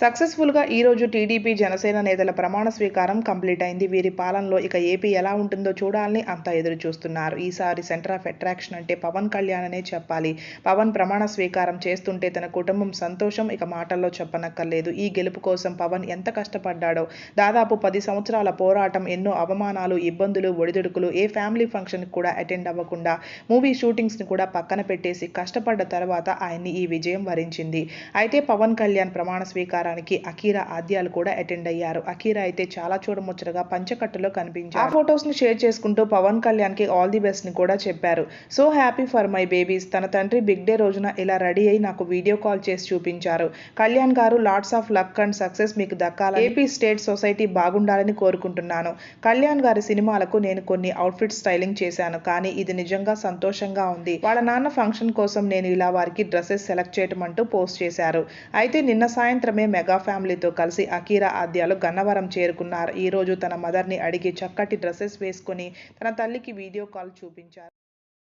సక్సెస్ఫుల్గా ఈరోజు టీడీపీ జనసేన నేతల ప్రమాణ స్వీకారం కంప్లీట్ అయింది. వీరి పాలనలో ఇక ఏపీ ఎలా ఉంటుందో చూడాలని అంతా ఎదురు చూస్తున్నారు. ఈసారి సెంటర్ ఆఫ్ అట్రాక్షన్ అంటే పవన్ కళ్యాణ్ అనే చెప్పాలి. పవన్ ప్రమాణ స్వీకారం చేస్తుంటే తన కుటుంబం సంతోషం ఇక మాటల్లో చెప్పనక్కర్లేదు. ఈ గెలుపు కోసం పవన్ ఎంత కష్టపడ్డాడో దాదాపు పది సంవత్సరాల పోరాటం ఎన్నో అవమానాలు ఇబ్బందులు ఒడిదుడుకులు ఏ ఫ్యామిలీ ఫంక్షన్ కూడా అటెండ్ అవ్వకుండా మూవీ షూటింగ్స్ని కూడా పక్కన పెట్టేసి కష్టపడ్డ తర్వాత ఆయన్ని ఈ విజయం వరించింది. అయితే పవన్ కళ్యాణ్ ప్రమాణ స్వీకారం ప్రచారానికి అకీరా ఆద్యాలు కూడా అటెండ్ అయ్యారు. అకీరా అయితే చాలా చూడముచ్చటగా పంచకట్టులో కనిపించారు. ఆ ఫొటోస్ని షేర్ చేసుకుంటూ పవన్ కళ్యాణ్కి ఆల్ ది బెస్ట్ని కూడా చెప్పారు. So happy for my babies. తన తండ్రి బిగ్ డే రోజున ఇలా రెడీ అయి నాకు వీడియో కాల్ చేసి చూపించారు. కళ్యాణ్ గారు lots of luck and success మీకు దక్కాలి ఏపీ స్టేట్ సొసైటీ బాగుండాలని కోరుకుంటున్నాను. కళ్యాణ్ గారి సినిమాలకు నేను కొన్ని అవుట్ఫిట్ స్టైలింగ్ చేశాను. కానీ ఇది నిజంగా సంతోషంగా ఉంది. వాళ్ళ నాన్న ఫంక్షన్ కోసం నేను ఇలా వారికి డ్రెస్సెస్ సెలెక్ట్ చేయటం అంటూ పోస్ట్ చేశారు. అయితే నిన్న సాయంత్రమే మెగా ఫ్యామిలీతో కలిసి అకీరా ఆద్యాలు గన్నవరం చేరుకున్నారు. ఈ రోజు తన మదర్ని అడిగి చక్కటి డ్రెస్సెస్ వేసుకుని తన తల్లికి వీడియో కాల్ చూపించారు.